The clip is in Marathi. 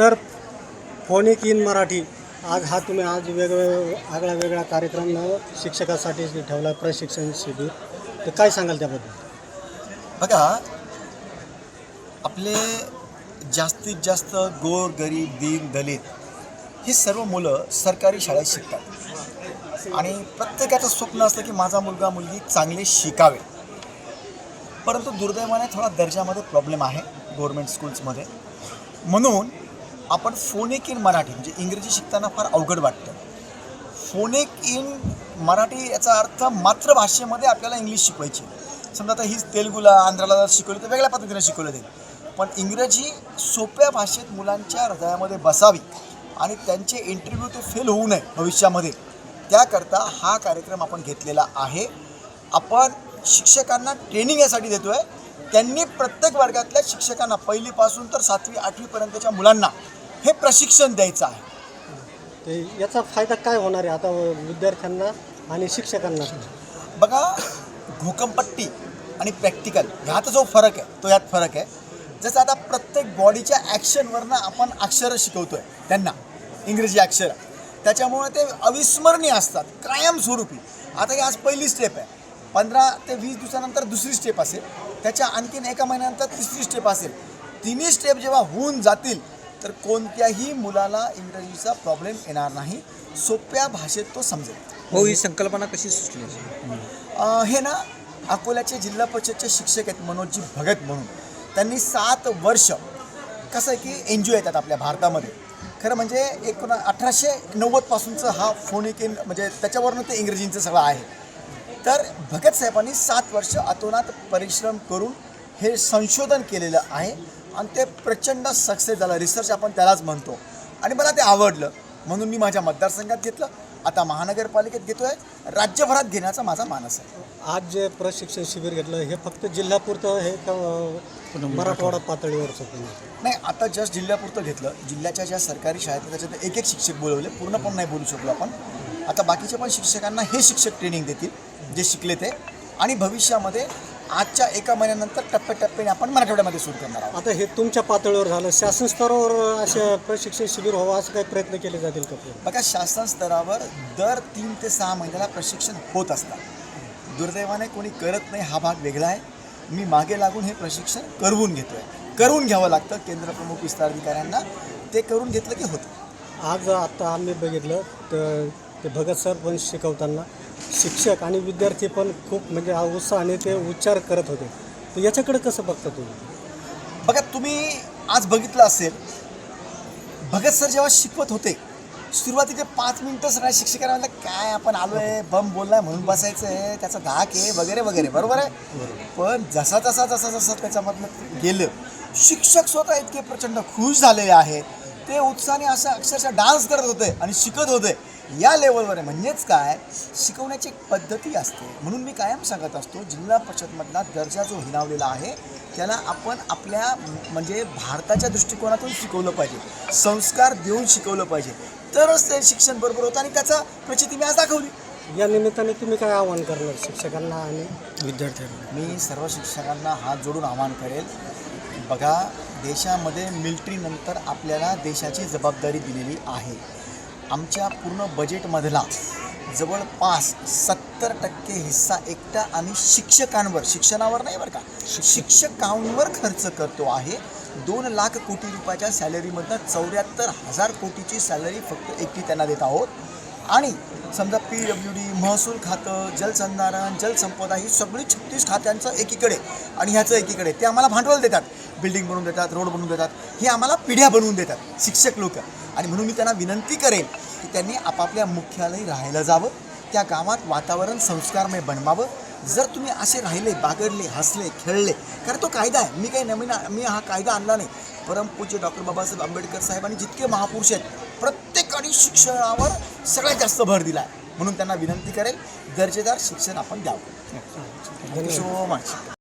Sir phonic in Marathi. आज हा तुम्ही आज वेगवेगळा आगळा वेगळा कार्यक्रम शिक्षकासाठी ठेवला प्रशिक्षण शिबिर. तर काय सांगाल त्याबद्दल? बघा आपले जास्तीत जास्त गोर गरीब दीन दलित ही सर्व मुलं सरकारी शाळेत शिकतात. आणि प्रत्येकाचं स्वप्न असतं की माझा मुलगा मुलगी चांगले शिकावे. परंतु दुर्दैवाने थोडा दर्जामध्ये प्रॉब्लेम आहे गव्हर्मेंट स्कूल्समध्ये म्हणून आपण फोनिक इन मराठी म्हणजे इंग्रजी शिकताना फार अवघड वाटतं. फोनिक इन मराठी याचा अर्थ मातृभाषेमध्ये आपल्याला इंग्लिश शिकवायची. समजा आता हीच तेलगुला आंध्राला जर शिकवली तर वेगळ्या पद्धतीने शिकवलं जाईल. पण इंग्रजी सोप्या भाषेत मुलांच्या हृदयामध्ये बसावी आणि त्यांचे इंटरव्ह्यू ते फेल होऊ नये भविष्यामध्ये. त्याकरता हा कार्यक्रम आपण घेतलेला आहे. आपण शिक्षकांना ट्रेनिंग यासाठी देतो आहे त्यांनी प्रत्येक वर्गातल्या शिक्षकांना पहिलीपासून तर सातवी आठवीपर्यंतच्या मुलांना हे प्रशिक्षण द्यायचं आहे. ते याचा फायदा काय होणार आहे आता विद्यार्थ्यांना आणि शिक्षकांना? बघा भूकंपट्टी आणि प्रॅक्टिकल ह्यात जो फरक आहे तो यात फरक आहे. जसं आता प्रत्येक बॉडीच्या ॲक्शनवरनं आपण अक्षरं शिकवतो आहे त्यांना इंग्रजी अक्षरं. त्याच्यामुळे ते अविस्मरणीय असतात कायमस्वरूपी. आता ही आज पहिली स्टेप आहे. पंधरा ते वीस दिवसानंतर दुसरी स्टेप असेल. त्याच्या आणखीन एका महिन्यानंतर तिसरी स्टेप असेल. तिन्ही स्टेप जेव्हा होऊन जातील तर कोणत्याही मुलाला इंग्रजीचा प्रॉब्लेम येणार नाही. सोप्या भाषेत तो समजेल. हो ही संकल्पना कशी सुचली अ, हे ना अकोल्याचे जिल्हा परिषदचे शिक्षक आहेत मनोजजी भगत म्हणून. त्यांनी सात वर्ष कसं आहे की एन जी ओ येतात आपल्या भारतामध्ये. खरं म्हणजे एकोणा अठराशे नव्वदपासूनचं हा फोनिक इन म्हणजे त्याच्यावरनं ते इंग्रजींचं सगळं आहे. तर भगत साहेबांनी सात वर्ष अतोनात परिश्रम करून हे संशोधन केलेलं आहे. आणि ते प्रचंड सक्सेस झालं. रिसर्च आपण त्यालाच म्हणतो. आणि मला ते आवडलं. म्हणून मी माझ्या मतदारसंघात घेतलं. आता महानगरपालिकेत घेतो आहे राज्यभरात घेण्याचा माझा मानस आहे. आज जे प्रशिक्षण शिबिर घेतलं हे फक्त जिल्ह्यापुरतं हे का मराठवाडा पातळीवरचं आहे? नाही आता जस्ट जिल्ह्यापुरतं घेतलं. जिल्ह्याच्या ज्या सरकारी शाळेत त्याच्यात एक एक शिक्षक बोलवले. पूर्ण पण नाही बोलू शकलो आपण. आता बाकीच्या पण शिक्षकांना हे शिक्षक ट्रेनिंग देतील जे शिकले ते. आणि भविष्यामध्ये आजच्या एका महिन्यानंतर टप्प्याटप्प्याने आपण मराठवाड्यामध्ये सुरू करणार आहोत. आता हे तुमच्या पातळीवर झालं. शासन स्तरावर असे प्रशिक्षण शिबिर व्हावं असं काही प्रयत्न केले जातील का? बघा शासन स्तरावर दर तीन ते सहा महिन्याला प्रशिक्षण होत असतात. दुर्दैवाने कोणी करत नाही हा भाग वेगळा आहे. मी मागे लागून हे प्रशिक्षण करवून घेतो आहे करून घ्यावं लागतं केंद्रप्रमुख विस्तार अधिकाऱ्यांना. ते करून घेतलं की होतं. आज आता आम्ही बघितलं तर ते भगत सर पण शिकवताना शिक्षक आणि विद्यार्थी पण खूप म्हणजे हा उत्साहाने ते उच्चार करत होते. तर याच्याकडे कसं बघता तुम्ही? बघा तुम्ही आज बघितलं असेल भगत सर जेव्हा शिकवत होते सुरुवातीचे पाच मिनिटं सगळ्या शिक्षकांना म्हणलं काय आपण आलो आहे बम बोललाय म्हणून बसायचं आहे त्याचा धाक आहे वगैरे वगैरे. बरोबर आहे? पण जसा जसा जसा जसा त्याच्यामधलं गेलं शिक्षक स्वतः इतके प्रचंड खुश झालेले आहेत. ते उत्साहाने असं अक्षरशः डान्स करत होते आणि शिकत होते. या लेवलवर आहे. म्हणजेच काय? शिकवण्याची एक पद्धती असते. म्हणून मी कायम सांगत असतो जिल्हा परिषदमधला दर्जा जो हिनावलेला आहे त्याला आपण आपल्या म्हणजे भारताच्या दृष्टिकोनातून शिकवलं पाहिजे. संस्कार देऊन शिकवलं पाहिजे. तरच ते शिक्षण बरोबर होतं आणि त्याचा प्रचिती मी आज दाखवली. या निमित्ताने तुम्ही काय आवाहन करणार शिक्षकांना आणि विद्यार्थ्यांना? मी सर्व शिक्षकांना हात जोडून आवाहन करेल बघा देशामध्ये मिलिटरीनंतर आपल्याला देशाची जबाबदारी दिलेली आहे. आमच्या पूर्ण बजेटमधला जवळपास सत्तर टक्के हिस्सा एकटा आम्ही शिक्षकांवर शिक्षणावर नाही बरं का? शिक्षकांवर खर्च करतो आहे. दोन लाख कोटी रुपयाच्या सॅलरीमधनं चौऱ्याहत्तर हजार कोटीची सॅलरी फक्त एकटी त्यांना देत आहोत. आणि समजा पी डब्ल्यू डी महसूल खातं जलसंधारण जलसंपदा ही सगळी छत्तीस खात्यांचं एकीकडे आणि ह्याचं एकीकडे. ते आम्हाला भांडवल देतात. बिल्डिंग बनवून देतात रोड बनवून देतात. हे आम्हाला पिढ्या बनवून देतात शिक्षक लोक. आणि म्हणून मी त्यांना विनंती करेन की त्यांनी आपापल्या मुख्यालयी राहायला जावं. त्या गावात वातावरण संस्कारमय बनवावं. जर तुम्ही असे राहिले बागडले हसले खेळले कारण तो कायदा आहे. मी काही नवीन मी हा कायदा आणला नाही. परमपूज्य डॉक्टर बाबासाहेब आंबेडकर साहेबांनी जितके महापुरुष आहेत प्रत्येकाने शिक्षणावर सगळ्यात जास्त भर दिला आहे. म्हणून त्यांना विनंती करेल दर्जेदार शिक्षण आपण द्यावं. Thank you so much